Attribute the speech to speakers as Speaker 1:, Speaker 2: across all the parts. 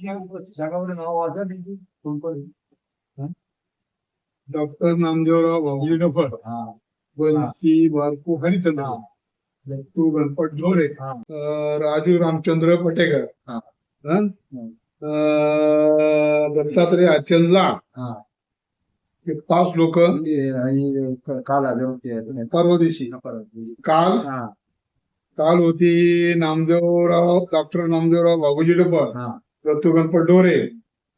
Speaker 1: नाव वाचा त्यांची
Speaker 2: डॉक्टर नामदेवराव भाऊजी डफळ
Speaker 1: हा.
Speaker 2: बंशी बारकू हरिचंद्र. दत्तू गणपत ढोरे
Speaker 1: हा.
Speaker 2: अं, राजू रामचंद्र पटेकर
Speaker 1: हा.
Speaker 2: हं? दत्तात्रय अचलला
Speaker 1: हा.
Speaker 2: हे पाच लोक
Speaker 1: काल आले होते.
Speaker 2: परवा दिवशी. काल?
Speaker 1: हा.
Speaker 2: काल होती नामदेवराव डॉक्टर नामदेवराव बाबूजी
Speaker 1: हा.
Speaker 2: दत्तू गणपत ढोरे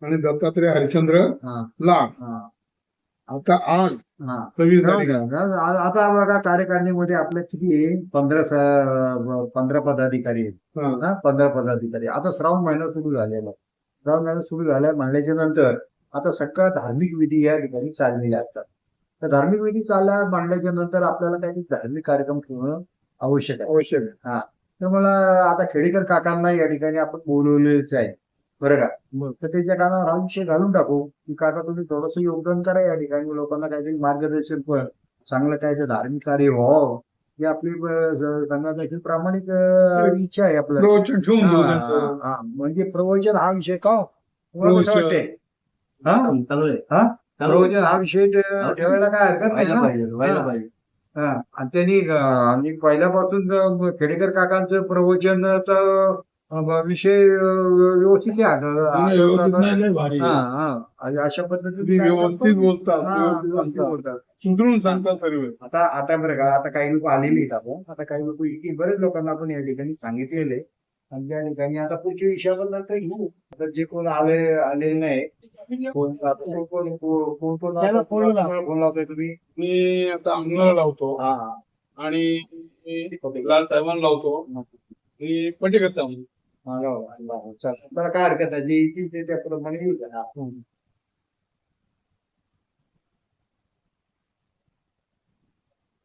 Speaker 2: आणि दत्तात्रय हरिश्चंद्र
Speaker 1: हा.
Speaker 2: लाड
Speaker 1: हा.
Speaker 2: आता आज
Speaker 1: हा.
Speaker 2: सव्वीस
Speaker 1: आता बघा कार्यकारिणीमध्ये आपल्या किती आहे? पंधरा पंधरा पदाधिकारी आहेत.
Speaker 2: हा.
Speaker 1: हा? पंधरा पदाधिकारी. आता श्रावण महिना सुरू झालेला. श्रावण महिना सुरू झाला म्हणल्याच्या नंतर आता सगळ्या धार्मिक विधी या ठिकाणी चाललेल्या असतात. तर धार्मिक विधी चालल्या मांडल्याच्या नंतर आपल्याला काही धार्मिक कार्यक्रम ठेवणं आवश्यक आहे.
Speaker 2: आवश्यक आहे.
Speaker 1: तर मला आता खेडेकर काकांना या ठिकाणी आपण बोलवलेच आहे. बरं का तर त्याच्या कानावर हा विषय घालून टाकू की काका तुम्ही थोडस योगदान करा या ठिकाणी लोकांना काहीतरी मार्गदर्शन पण चांगलं काय ते धार्मिक कार्य व्हावं ही आपली सांगण्याची प्रामाणिक इच्छा आहे आपल्याला
Speaker 2: प्रवचन ठेवून
Speaker 1: हा, हा. हा. म्हणजे प्रवचन हा विषय का हो?
Speaker 2: प्रवचन.
Speaker 1: हा? हा? प्रवचन हा विषय ठे- ठेवायला काय हरकत नाही? हा. हा. आणि त्यांनी पहिल्यापासून खेडेकर काकांचं प्रवचनाचा विषय व्यवस्थित हा. हा. अशा पद्धतीने
Speaker 2: व्यवस्थित बोलतात
Speaker 1: हा.
Speaker 2: सुधरून सांगतात सर्व.
Speaker 1: आता आता बरं का आता काही लोक आलेले आहेत आपण. आता काही लोक इथे बरेच लोकांना आपण या ठिकाणी सांगितलेले आणि त्या ठिकाणी आता पुढच्या विषयावर नंतर घेऊ आता जे कोण आले आले नाही कोण आता कोण कोण कोण- फोन लावतोय तुम्ही?
Speaker 2: मी आता अंगणाला लावतो.
Speaker 1: हा.
Speaker 2: आणि लाल साहेबांना लावतो. आणि पटेकर साहेब
Speaker 1: हा. बरं काय हरकत आहे जे येतील ते त्याप्रमाणे येऊ द्या. हा.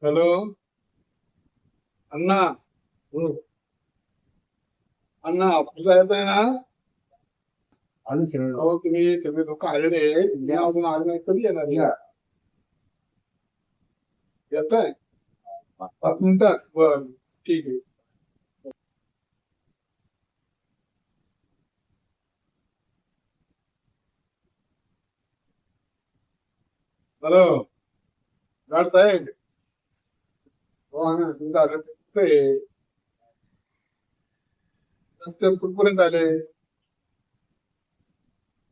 Speaker 2: हॅलो अण्णा
Speaker 1: हो.
Speaker 2: अण्णा ऑफिसला येत आहे ना
Speaker 1: आलो सगळं.
Speaker 2: अहो तुम्ही सगळे लोक आलेले. मी अजून आले नाही कधी येणार. येत आहे पाच मिनिटात बर ठीक आहे हॅलो गाड साहेब हो आम्ही तुमचं आलं ते रस्त्यात कुठपर्यंत आले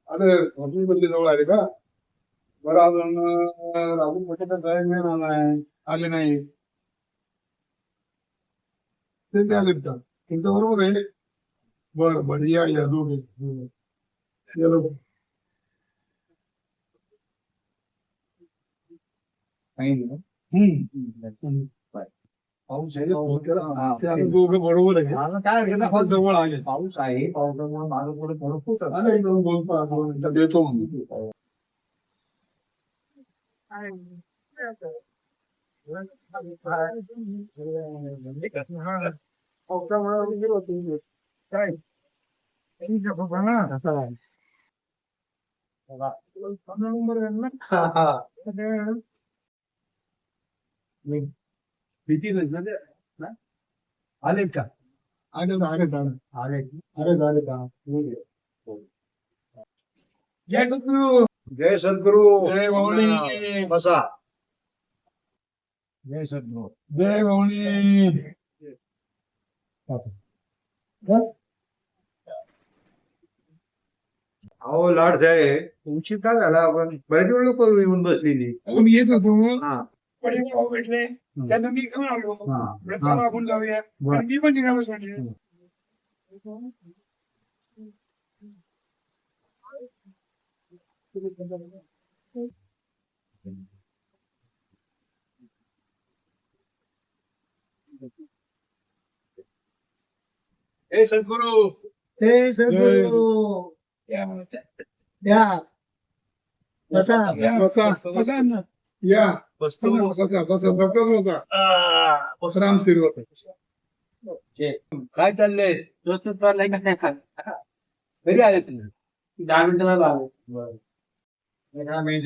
Speaker 2: अरे हॉटेल जवळ आले का बरं अजून अं, राहुल पटेकर साहेब नाही नाही आले नाही ते ते आलेत का तुमच्या बरोबर आहे बरं बरं या या दोघे या लवकर.
Speaker 1: सांगितलं ना?
Speaker 2: हम्म.
Speaker 1: पाऊस आहे पाऊस हा.
Speaker 2: ते आता दोघं बरोबर आहे
Speaker 1: मला काय हरकत नाही.
Speaker 2: आपण जवळ आले
Speaker 1: पाऊस आहे पावसामुळे माझं पुढे थोडं फुटत
Speaker 2: आले एकदम बोलतो दोन मिनिटात येतो म्हणून
Speaker 1: काय भीती नाही. ना? आले का?
Speaker 2: आले आले. आले
Speaker 1: आले.
Speaker 2: आले आले. का
Speaker 1: जय सद्गुरु जय सद्गुरु.
Speaker 2: जय
Speaker 1: बसा. जय सद्गुरु.
Speaker 2: जय बस.
Speaker 1: अहो लाड साहेब उशीर का झाला आपण? बरेच वेळ लोक येऊन बसलेली.
Speaker 2: मी येत होतो.
Speaker 1: हा
Speaker 2: भाऊ भेटले. त्यांना मी घेऊन आलो.
Speaker 1: हा.
Speaker 2: म्हटलं चला आपण जाऊया. आणि मी पण निघालोच ए सद्गुरू.
Speaker 1: जय सद्गुरु.
Speaker 2: या.
Speaker 1: या. बसा.
Speaker 2: बसा. बसा ना या. बसा बसा बसा बसा बसा राम शिरवत
Speaker 1: काय चाललंय? दोस्त चाललंय का काय घरी आले तुम्ही? दहा मिनिटाला आले. बरं.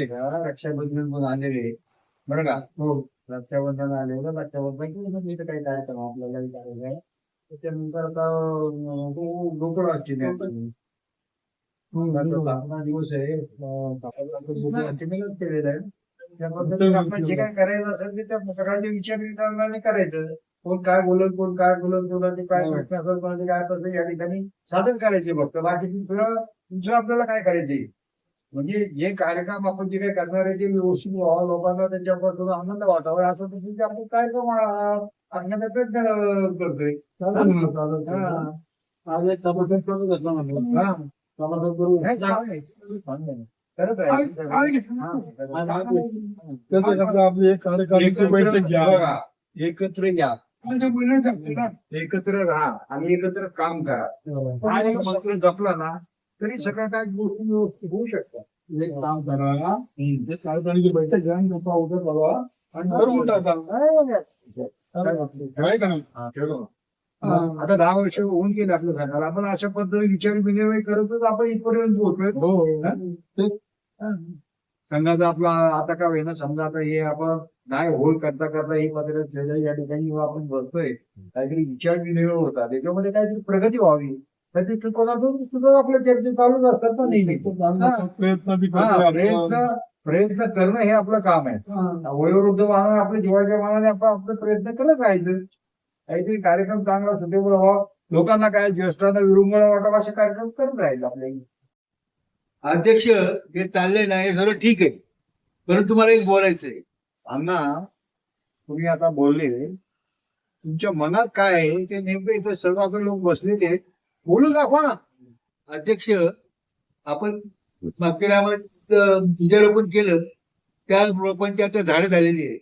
Speaker 1: का रक्षाबंधन पण आलेले बरं का? हो. रक्षाबंधन आलेलं रक्षाबंधन इथं काही करायचं आपल्याला विचारायचं आहे. त्याच्यानंतर आता गोकुळ असते दिवस आहे. केलेलं आहे. जे काय करायचं असेल ते त्या सगळ्यांचे विचार विचारणाने करायचं. कोण काय बोलत कोण काय बोलत कोणाचे काय
Speaker 3: हो.
Speaker 1: प्रश्न असेल कोणाचे काय असेल या ठिकाणी सादर करायचे फक्त. बाकी दुसरं दुसरं आपल्याला काय करायचे? म्हणजे जे कार्यक्रम आपण जे काही करणार आहे ते व्यवस्थित व्हावं लोकांना त्याच्यापासून आनंद वाटावा असं पद्धतीचे आपण कार्यक्रम अं, करण्याचा प्रयत्न करतोय.
Speaker 3: आज एक समाधान करून घेतला म्हटलं.
Speaker 1: हा.
Speaker 3: समाधान आपली एक कार्यकारिणीची बैठक घ्या.
Speaker 1: एकत्र या. एकत्र राहा आणि एकत्र काम करा. हा एक जपलं ना तरी सगळ्या काही गोष्टी व्यवस्थित होऊ शकतात.
Speaker 3: एक काम करा. कार्यकारिणीची बैठक घ्या आणि गप्पा उद्या बोलवा आणि करून टाका. काय? का नाही?
Speaker 1: हा, ठेवलं. आता दहा वर्ष होऊन गेले आपल्या घराला आपण अशा पद्धतीने विचार विनिमय करतच आपण इथपर्यंत पोहोचलोय
Speaker 3: हो
Speaker 1: संघाचा आपला आता का होईना समजा आता हे आपण नाही होल करता करता ही पत्र ठेवलं या ठिकाणी आपण बसतोय काहीतरी विचार विनिमय होता त्याच्यामध्ये काहीतरी प्रगती व्हावी. तर ते कोणातून सुद्धा आपल्या चर्चा चालूच असतात ना नेहमी. हा.
Speaker 3: प्रयत्न
Speaker 1: हा, प्रयत्न करणं हे आपलं काम आहे.
Speaker 3: हा.
Speaker 1: वयोवृद्ध मानाने आपल्या जीवाच्या मानाने आपण आपले प्रयत्न करत राहायचं. काहीतरी कार्यक्रम चांगला सुटेबल व्हावा लोकांना काय ज्येष्ठांना विरुंगळ वाटावा असे कार्यक्रम करत राहायचे आपल्या
Speaker 4: अध्यक्ष जे चाललंय ना हे सगळं ठीक आहे. परंतु तुम्हाला एक बोलायचंय
Speaker 1: अण्णा तुम्ही आता बोलले. तुमच्या मनात काय आहे? ते नेमकं इथे सर्व आता लोक बसलेले आहेत. बोलू दाखवा. ना
Speaker 4: अध्यक्ष आपण मागच्या बीजारोपण केलं. त्या रोपांची आता झाडं झालेली आहे.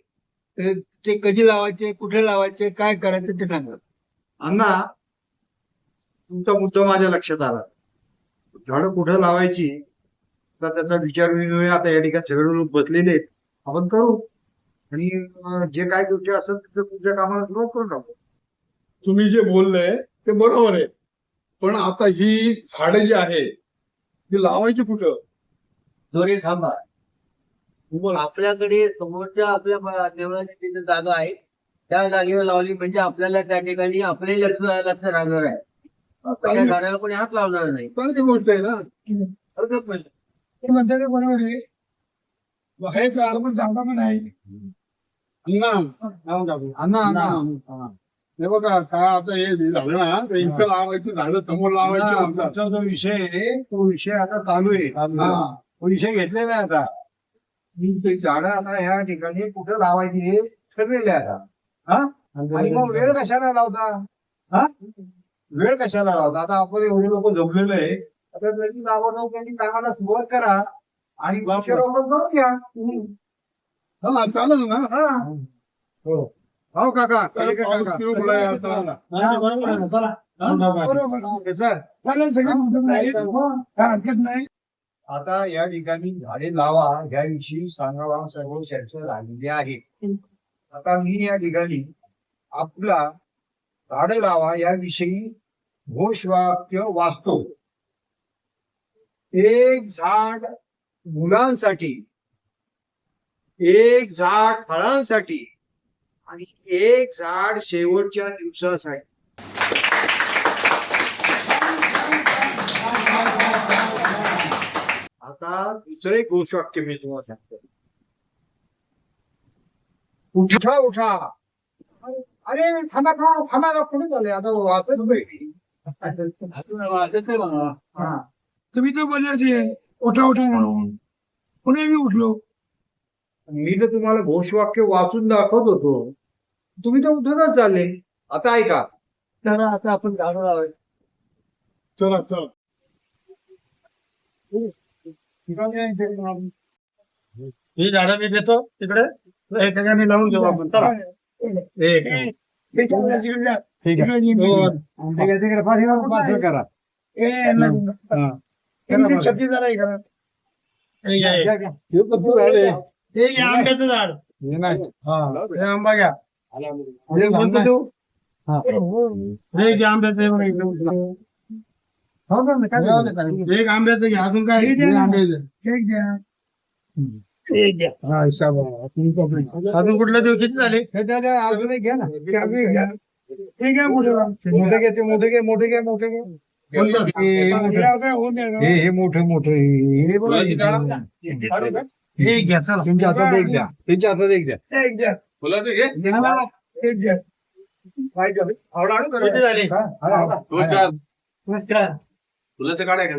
Speaker 4: ते कधी लावायचे कुठे लावायचे काय करायचं ते सांगा.
Speaker 1: अण्णा तुमचा मुद्दा माझ्या लक्षात आला. झाडं कुठे लावायची तर त्याचा विचार विनिमय आता या ठिकाणी सगळे लोक बसलेले आहेत. आपण करू. आणि जे काही गोष्टी असतात ते तुमच्या कामाला सुरुवात करून टाकू
Speaker 3: तुम्ही जे बोलले ते बरोबर आहे. पण आता ही झाडे जी आहे ती लावायची कुठं?
Speaker 4: दोरे थांबा. आपल्याकडे समोरच्या आपल्या देवळाची तिथे जागा आहे. त्या जागेवर लावली म्हणजे आपल्याला त्या ठिकाणी आपले लक्ष लक्ष राहणार आहे. त्या झाडाला कोणी हात लावणार नाही.
Speaker 3: चांगली गोष्ट आहे ना. हरकत नाही.
Speaker 1: ते म्हणतात ते बरोबर आहे.
Speaker 3: आपण झाडा पण आहे. अण्णा
Speaker 1: अण्णा
Speaker 3: अण्णा. हे बघा काय आता हे झालं ना तर इथं लावायची झाडं समोर लावायची.
Speaker 1: आमचा जो विषय आहे तो विषय आता चालू आहे.
Speaker 3: हा.
Speaker 1: तो विषय घेतलेला आहे आता. ते झाडं आता ह्या ठिकाणी कुठं लावायची हे ठरलेले आता. हा? आणि मग वेळ कशाला लावता? हा? वेळ कशाला लावता? आता आपण एवढे लोक जमलेलो आहे. आता त्यांनी लावणं त्यांनी कामाला सुरुवात करा आणि वृक्षारोपण करून घ्या.
Speaker 3: हा चालेल ना.
Speaker 1: हा. हो. हो काका.
Speaker 3: पिऊ पडाय आता.
Speaker 1: हा, सर.
Speaker 3: हरकत नाही.
Speaker 1: आता या ठिकाणी झाडे लावा याविषयी सांगावा सर्व चर्चा झालेली आहे. आता मी या ठिकाणी आपला झाडे लावा याविषयी घोषवाक्य वाचतो. एक झाड मुलांसाठी एक झाड फळांसाठी आणि एक झाड शेवटच्या दिवसासाठी. आता दुसरे घोषवाक्य मी तुम्हाला सांगतो. उठा उठा. अरे थांबा थांबा थांबा ना पुढे झाले आता वाचत.
Speaker 3: तुम्ही तर बोलले उठा उठा. म्हणून पुणे मी उठलो.
Speaker 1: मी तर तुम्हाला घोषवाक्य वाचून दाखवत होतो. तुम्ही तर उठूनच चालले. आता ऐका.
Speaker 4: तर आता आपण झाडं लावायचं.
Speaker 3: चला चला.
Speaker 1: ही झाडं मी देतो तिकडे. हे ठिकाणी लावून घेऊ आपण. चला. एक ठीक आहे. दोन पार्सल करा. हा. हे. हे.
Speaker 3: हे झाड आहे.
Speaker 1: हे आंब्याचं झाड.
Speaker 3: हे नाही.
Speaker 1: हा. हे आंबा घ्या.
Speaker 3: हे
Speaker 1: कोणतं देऊ? हे. आंब्याचं हे बघा इकडे उचला. हो का? काय? एक आंब्याचं घ्या अजून काय?
Speaker 3: हे आंब्याचं.
Speaker 1: द्या. हा आहे. अजून कुठल्या किती झाले? अजून एक घ्या ना. ते अजून एक घ्या. ते घ्या मोठे मोठे घ्या ते मोठे घ्या मोठे घ्या मोठे घ्या हे हे मोठे. मोठे हे बघा. हे. हे घ्या चला. तुमच्या हातात एक द्या. त्यांच्या हातात एक द्या.
Speaker 3: फुलाचं घे.
Speaker 1: किती झाले?
Speaker 3: दोन चार. फुलाचं काढाय का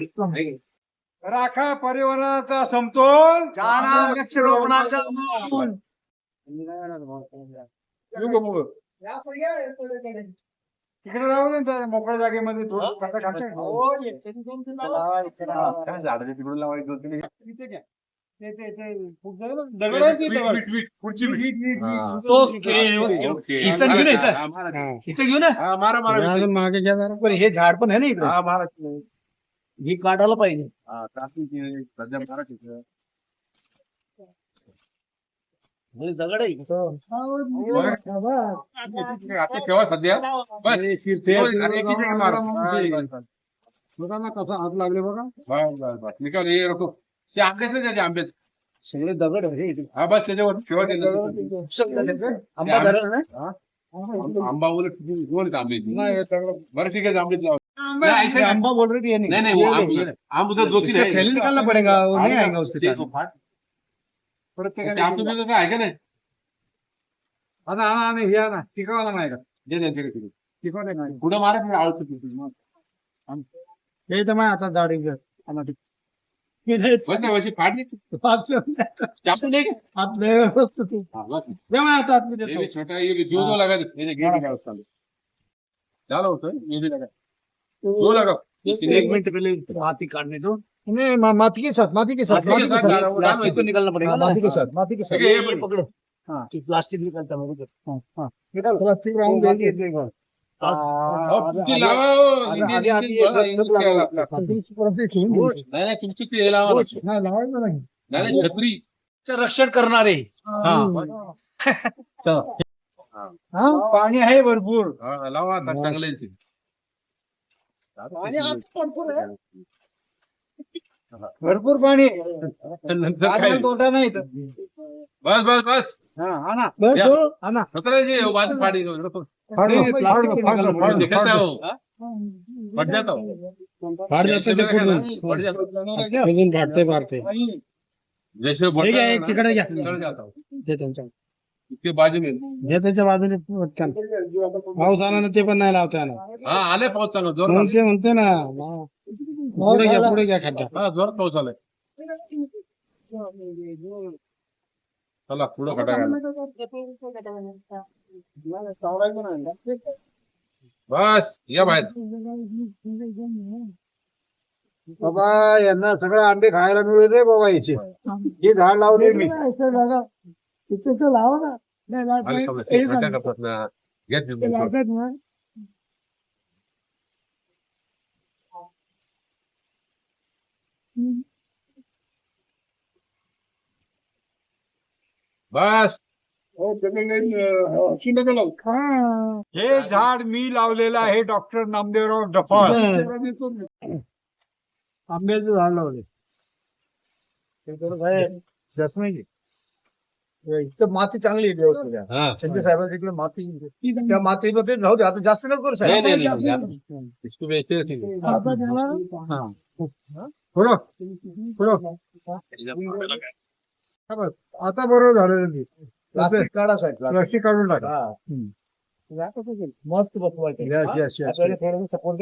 Speaker 1: राखा पर्यावरणाचा समतोल
Speaker 4: वृक्षारोपणाचा
Speaker 3: येऊ का मग?
Speaker 1: तिकडे दे ना मोकळ्या जागेमध्ये थोडं काटा काटा. काय झाडं ते तिकडून लावायचं होतं ते. इथे घ्या. ते- ते- ते खूप ना. दगड आहे तिथे बघा.
Speaker 3: वीट, वीट, पुढची वीट.
Speaker 1: वीट, वीट,
Speaker 3: हा.
Speaker 1: वीट.
Speaker 3: Okay, okay.
Speaker 1: इथं घेऊन ये, इथं.
Speaker 3: हा, मारा.
Speaker 1: इथे घेऊ ना
Speaker 3: हा, मारा मारा
Speaker 1: अजून मागे घ्या जरा. पण हे झाड पण आहे ना इकडे
Speaker 3: हा मारा
Speaker 1: ही काढायला पाहिजे.
Speaker 3: हा, तिथं.
Speaker 1: दगड आहे.
Speaker 3: असं ठेवा सध्या. बस. आणि एक इकडे मारा.
Speaker 1: बघा ना कसा हात लागले बघा.
Speaker 3: बस, बस, बस. मी काय हे रखो. ते आंब्याचे त्याचे आंबे
Speaker 1: सगळे दगड आहे.
Speaker 3: हा बस त्याच्यावर. ठेवा त्याच्यावर.
Speaker 1: आंबा धरला ना?
Speaker 3: आंबा- आंबा उलट आंबे
Speaker 1: हे
Speaker 3: बरं ठीक आहे आंबे लावा. ऐसा
Speaker 1: ये
Speaker 3: ना.
Speaker 1: आंबा बोल रही थी ये नहीं.
Speaker 3: नहीं नहीं वो आम आम उधर दो तीन
Speaker 1: इसका थैली निकालना पड़ेगा वो नहीं आएगा उसके
Speaker 3: ते
Speaker 1: साथ
Speaker 3: तो फाट.
Speaker 1: प्रत्येकाने
Speaker 3: ते आमचं बिझनेस आहे का नाही?
Speaker 1: आता आणा आणा हे का?
Speaker 3: दे.
Speaker 1: टिकाव नाही
Speaker 3: पुढं मारा की आळतं तिथं.
Speaker 1: हे तर माझ्या हातात झाड आहे आणा टिक
Speaker 3: बस नाही वशी फाडली चापू नाही का?
Speaker 1: हातले तू.
Speaker 3: बस.
Speaker 1: हातात मी
Speaker 3: ये
Speaker 1: देतो
Speaker 3: भी छोटा ये भी दो दो लगा दे ये गेट लगा उसका चलो. लगा
Speaker 1: एक मिनट पहले माती काटने दो। नहीं मा, माती के साथ माती के साथ
Speaker 3: माती के साथ
Speaker 1: प्लास्टिक तो निकालना पड़ेगा माती के साथ। माती के साथ।
Speaker 3: है, पकड़ो।
Speaker 1: हाँ। प्लास्टिक निकलता है हाँ हाँ। प्लास्टिक राउंड दे दिए। रक्षण करणारे पाणी आहे भरपूर।
Speaker 3: हा, लावा चांगलं आहे ते.
Speaker 1: भरपूर पाणी
Speaker 3: नंतर काय
Speaker 1: तोटा नाही
Speaker 3: बस बस बस।
Speaker 1: आणा
Speaker 3: या.
Speaker 1: आणा
Speaker 3: छत्राची हे बाजू फाडी
Speaker 1: प्लास्टिक
Speaker 3: निकलता हो। फट जाता हो।
Speaker 1: फाड़ जाते ते पूर्ण.
Speaker 3: फट जाता
Speaker 1: अजून फाटते फाटते
Speaker 3: जैसे
Speaker 1: हे
Speaker 3: बढ़ता
Speaker 1: घ्या,
Speaker 3: है
Speaker 1: एक
Speaker 3: ना,
Speaker 1: तिकडे घ्या
Speaker 3: निकल जाता हो।
Speaker 1: ते त्यांच्या
Speaker 3: इसके बाजू में
Speaker 1: घ्या त्याच्या बाजूने पटकन पाऊस आला ना ते पण नाही लावता येणार.
Speaker 3: हा आले पाऊस चांगला जोर
Speaker 1: म्हणून ते म्हणते ना पुढे घ्या पुढे घ्या खड्डा.
Speaker 3: हा जोरात पाऊस आलाय. चला पुढं खटा बस या बाहेर.
Speaker 1: बाबा यांना सगळे आंबे खायला मिळू दे बाबा याचे हे झाड लावले मी.
Speaker 3: आले सगळे. ते खड्डा करतात ना. बस.
Speaker 1: हे झाड मी लावलेलं आहे डॉक्टर नामदेवराव डफाळ आंब्याचं झाड लावले इथं माती चांगली आहे व्यवस्थित. आहे.
Speaker 3: हा.
Speaker 1: संजय साहेब तिकडे माती त्या मातीमध्ये राहू दे आता जास्त नको करू
Speaker 3: नाही, नाही,
Speaker 1: साहेब
Speaker 3: नाही, नाही. इसको बेचते हैं, ठीक है.
Speaker 1: पुढं पुढं आता बरोबर झालेलं मी प्लास्टिक काढा साहेब प्लास्टिक. काढून टाका. मस्त बसवायचं. यस यस यस सपोर्ट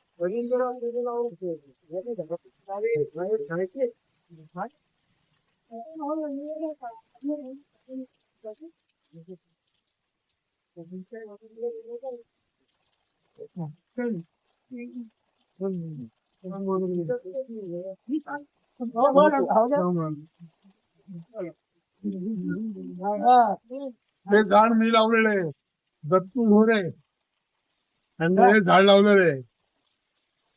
Speaker 1: ते
Speaker 3: झाड मी लावलेले दत्तू घोरे त्यांनी हे झाड लावलेले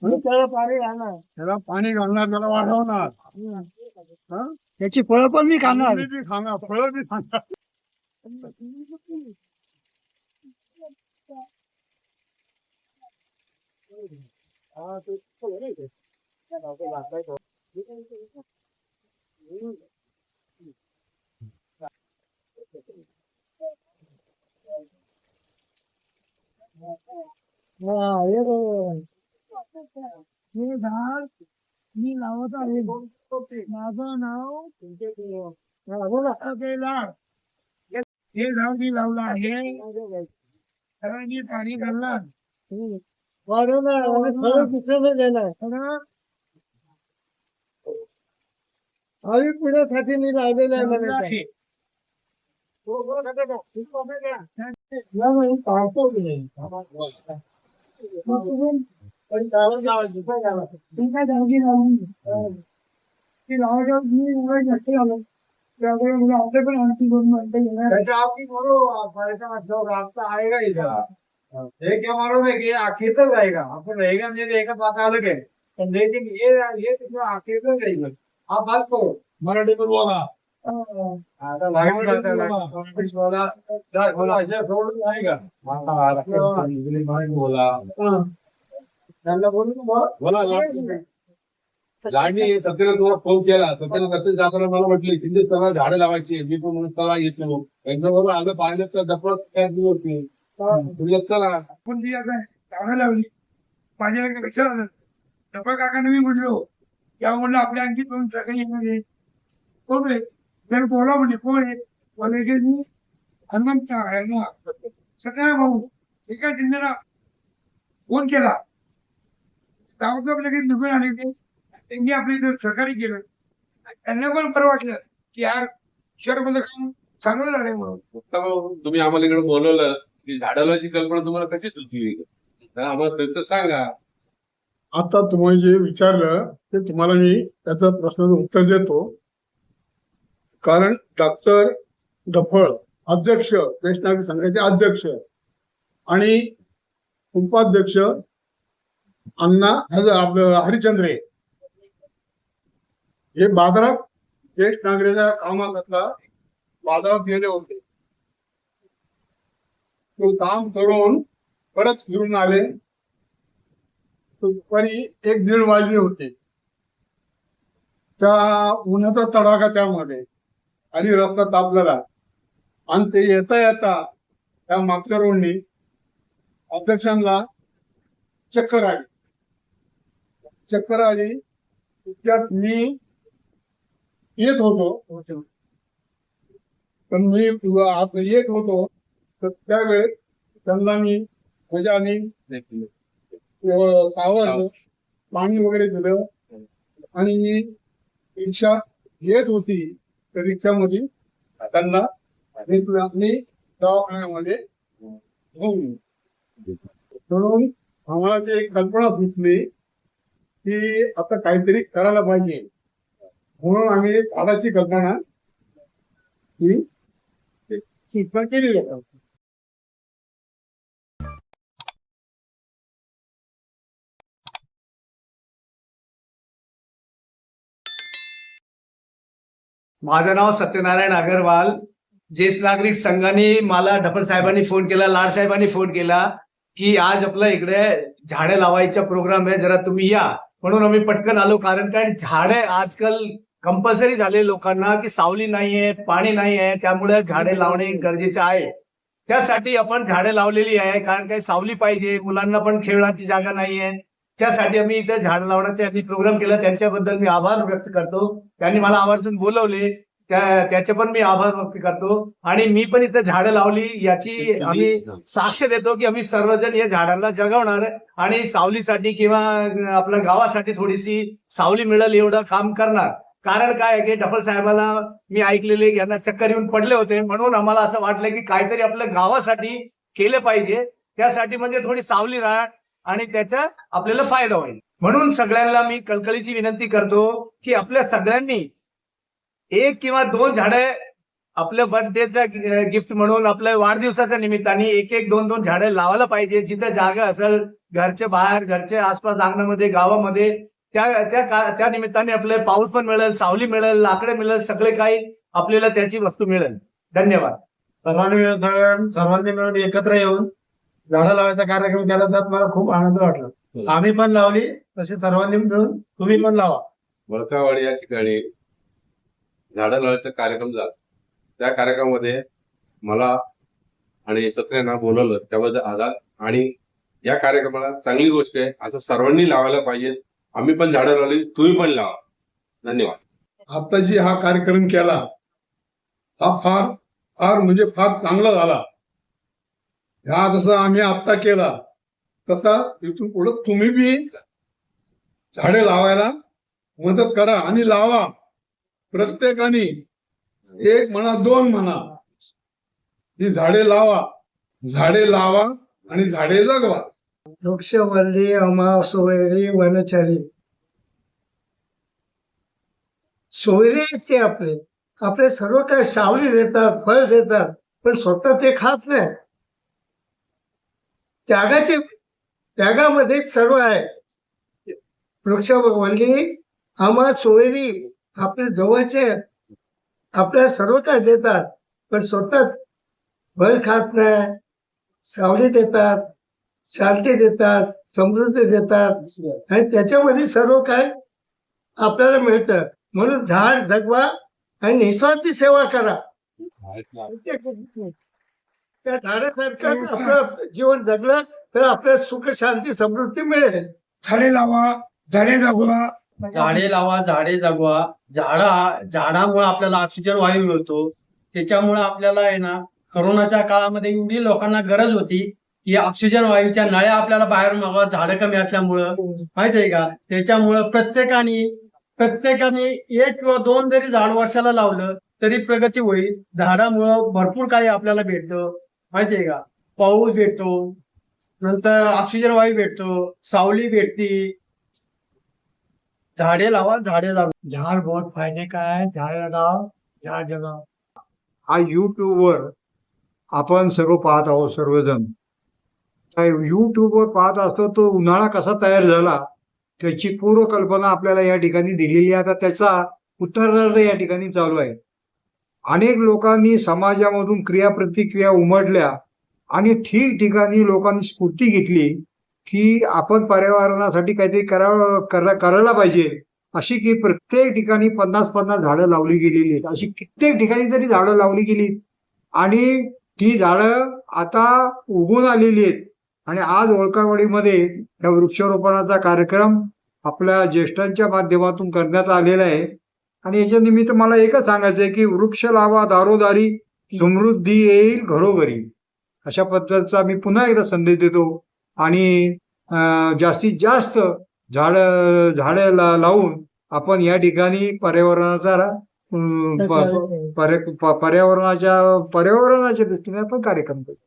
Speaker 3: आहे त्याला पाणी घालणार त्याला वाढवणार
Speaker 1: त्याची फळं पण मी खाणार
Speaker 3: फुले बी खाणार फळं बी खाणार
Speaker 5: हे झाड मी लावत आहे. माझं नाव. हे झाड मी लावलं आहे. त्याला मी पाणी घालणार.
Speaker 1: हवी पुण्यासाठी मी लावलेलं आहे
Speaker 5: लावलं
Speaker 1: म्हणे
Speaker 5: आहे. एका जागी लावून ती लावायच्या मी एवढं जास्त झालं त्यामुळे मला आपले पण आणखी दोन म्हणता येणार
Speaker 1: त्याच्या आपकी बोलो परेशान मत हो रास्ता आएगा ही इधर ये क्या मालूम है कि ये आखिर तक आएगा आपको रहेगा नहीं रहेगा बात अलग है तो लेकिन ये ये कितना आखिर तक रहेगा आप बात करो
Speaker 3: मराठी पण बोला
Speaker 1: आता लागून जाता है, लागून बोला जा, बोला त्यांना
Speaker 3: झाडणी सत्याला तुम्हाला फोन केला. सत्याला कसं जाताना मला म्हटली तिथे सगळं झाडं लावायची मी पण म्हणून चला येतो. त्यांच्याबरोबर आलं पाहिलं तर डफळ काय होती? तुला चला.
Speaker 5: पण ती आता झाडं लावली माझ्या लक्षात आलं. डबल काकांना मी म्हणलो तेव्हा म्हणलं आपल्या आणखी दोन सगळे येणार आहे कोण जर बोला म्हणजे कोण आहे? की मी हनुमंत आहे ना सगळ्या भाऊ एका जिंदरा फोन केला. ताबडतोब लगेच निघून आले ते त्यांनी आपल्या इथं सहकार्य केलं. त्यांना पण बरं वाटलं की यार शहरामध्ये काम चांगलं झालंय म्हणून.
Speaker 3: तर तुम्ही आम्हाला इकडे बोलवलं की झाडालाची कल्पना तुम्हाला कशी सुचली? तर आम्हाला त्याचं सांगा.
Speaker 2: आता तुम्ही जे विचारलं ते तुम्हाला मी त्याचं प्रश्नाचं उत्तर देतो. कारण डॉक्टर डफळ अध्यक्ष नागरिक संघाचे अध्यक्ष आणि उपाध्यक्ष अण्णा हरिचंद्रे हे बाजारात ज्येष्ठ नागरिकाच्या कामाला बाजारात गेले होते. तो काम करून परत फिरून आले. दुपारी एक दीड वाजले होते. त्या उन्हाचा तडाखा त्यामध्ये आणि रस्ता तापलेला आणि ते येता येता त्या मागच्या रोडनी अध्यक्षांना चक्कर आली. चक्कर आली. त्यात मी येत होतो. पण मी आता येत होतो. तर त्यावेळेस त्यांना मी मजाने अं, सावरलं. पाणी वगैरे दिलं. आणि मी रिक्षा येत होती. त्या रिक्षामध्ये त्यांना आणि दवाखान्यामध्ये. म्हणून आम्हाला ती एक कल्पना सुचली. की आता काहीतरी करायला पाहिजे. म्हणून आम्ही झाडाची कल्पना ही सूचना केली आहे
Speaker 6: माझं नाव सत्यनारायण अगरवाल. ज्येष्ठ नागरिक संघाने मला ढपल साहेबांनी फोन केला लाड साहेबांनी फोन केला की आज आपलं इकडे झाडे लावायचा प्रोग्राम आहे. जरा तुम्ही या. म्हणून आम्ही पटकन आलो कारण काय झाडे आजकाल कंपल्सरी झाले लोकांना की सावली नाहीये पाणी नाही आहे त्यामुळे झाडे लावणे गरजेचे आहे. त्यासाठी आपण झाडे लावलेली आहे कारण काही सावली पाहिजे मुलांना पण खेळण्याची जागा नाहीये. त्यासाठी आम्ही इथे झाड लावण्याचा प्रोग्राम केला त्यांच्याबद्दल मी आभार व्यक्त करतो. त्यांनी मला आवर्जून बोलवले. त्याचे पण मी आभार व्यक्त करतो. आणि मी पण इथं झाडं लावली याची आम्ही साक्ष देतो की आम्ही सर्वजण या झाडांना जगवणार आणि सावलीसाठी किंवा आपल्या गावासाठी थोडीशी सावली मिळेल एवढं काम करणार. कारण काय आहे की डफल साहेबाला मी ऐकलेले यांना चक्कर येऊन पडले होते. म्हणून आम्हाला असं वाटलं की काहीतरी आपल्या गावासाठी केलं पाहिजे. त्यासाठी म्हणजे थोडी सावली राहा आणि त्याचा आपल्याला फायदा होईल. म्हणून सगळ्यांना मी कळकळीची विनंती करतो की आपल्या सगळ्यांनी एक किंवा दोन झाडं आपल्या बर्थडेचा गिफ्ट म्हणून आपल्या वाढदिवसाच्या निमित्ताने एक एक दोन दोन झाडं लावायला पाहिजे. जिथं जागा असेल घरच्या बाहेर घरच्या आसपास अंगणामध्ये गावामध्ये त्या त्या त्या निमित्ताने आपल्याला पाऊस पण मिळेल सावली मिळेल लाकडे मिळेल सगळे काही आपल्याला त्याची वस्तू मिळेल. धन्यवाद.
Speaker 2: सर्वांनी मिळून सगळ्यां- सर्वांनी मिळून एकत्र येऊन झाडं लावायचा कार्यक्रम केला त्यात मला खूप आनंद वाटला. आम्ही पण लावली तसे सर्वांनी मिळून तुम्ही पण लावा.
Speaker 3: वळकावाडी या ठिकाणी झाडं लावायचा कार्यक्रम झाला. त्या कार्यक्रमामध्ये मला आणि सत्र्यांना बोलवलं. त्याबद्दल आधार आणि या कार्यक्रमाला चांगली गोष्ट आहे असं सर्वांनी लावायला पाहिजे. आम्ही पण झाडं लावली तुम्ही पण लावा. धन्यवाद.
Speaker 2: आता जी हा कार्यक्रम केला हा फार फार म्हणजे फार चांगला झाला. हा जसा आम्ही आत्ता केला तसा इथून पुढे तुम्ही बी झाडे लावायला मदत करा आणि लावा. प्रत्येकाने एक म्हणा दोन म्हणा. ही झाडे लावा. झाडे लावा आणि झाडे जगवा.
Speaker 7: वृक्ष वल्ली अमा सोयरी वनचरी. सोयरे ते आपले. आपले सर्व काही सावली देतात फळ देतात पण स्वतः ते खात नाही. त्यागाचे त्यागामध्ये सर्व आहे. वृक्ष वल्ली आम्हा सोयरी आपले जवळचे आपल्या आपल्याला सर्व काय देतात पण स्वतः बळ खात नाही सावली देतात शांती देतात समृद्धी देतात. आणि त्याच्यामध्ये सर्व काय आपल्याला मिळतं. म्हणून झाड जगवा आणि निस्वार्थी सेवा करा. त्या झाडासारखं आपलं जीवन जगलं तर आपल्याला सुख शांती समृद्धी मिळेल.
Speaker 5: झाडे लावा झाडे जगवा
Speaker 8: झाडे लावा झाडे जगवा. झाडा झाडामुळे आपल्याला ऑक्सिजन वायू मिळतो. त्याच्यामुळे आपल्याला आहे ना करोनाच्या काळामध्ये एवढी लोकांना गरज होती की ऑक्सिजन वायूच्या नळ्या आपल्याला बाहेर मागवा झाडं कमी असल्यामुळं. माहिती आहे का? त्याच्यामुळं प्रत्येकाने प्रत्येकाने एक किंवा दोन जरी झाड वर्षाला लावलं तरी प्रगती होईल. झाडामुळं भरपूर काही आपल्याला भेटतं. माहिती आहे का? पाऊस भेटतो नंतर ऑक्सिजन वायू भेटतो सावली भेटती झाडे लावा झाडे लावा.
Speaker 5: झाड बहुत फायदे काय झाड लाव झाड जगाव.
Speaker 1: हा युट्यूबवर आपण सर्व पाहत आहोत सर्वजण. त्या युट्यूबवर पाहत असतो तो उन्हाळा कसा तयार झाला त्याची पूर्व कल्पना आपल्याला या ठिकाणी दिलेली आहे. आता त्याचा उत्तरार्ध या ठिकाणी चालू आहे. अनेक लोकांनी समाजामधून क्रिया प्रतिक्रिया उमटल्या आणि ठिकठिकाणी लोकांनी स्फूर्ती घेतली. की आपण पर्यावरणासाठी काहीतरी करावं करा करायला पाहिजे. अशी की प्रत्येक ठिकाणी पन्नास पन्नास झाडं लावली गेलेली आहेत. अशी कित्येक ठिकाणी तरी झाडं लावली गेली आणि ती झाडं आता उगून आलेली आहेत. आणि आज ओळखावडीमध्ये या वृक्षारोपणाचा कार्यक्रम आपल्या ज्येष्ठांच्या माध्यमातून करण्यात आलेला आहे. आणि याच्या निमित्त मला एकच सांगायचं आहे की वृक्ष लावा दारोदारी समृद्धी येईल घरोघरी. अशा पद्धतीचा मी पुन्हा एकदा संदेश देतो. आणि अं, जास्तीत जास्त झाड झाडं ला- लावून आपण या ठिकाणी पर्यावरणाचा पर्यावरणाच्या पर्यावरणाच्या दृष्टीने आपण कार्यक्रम करतो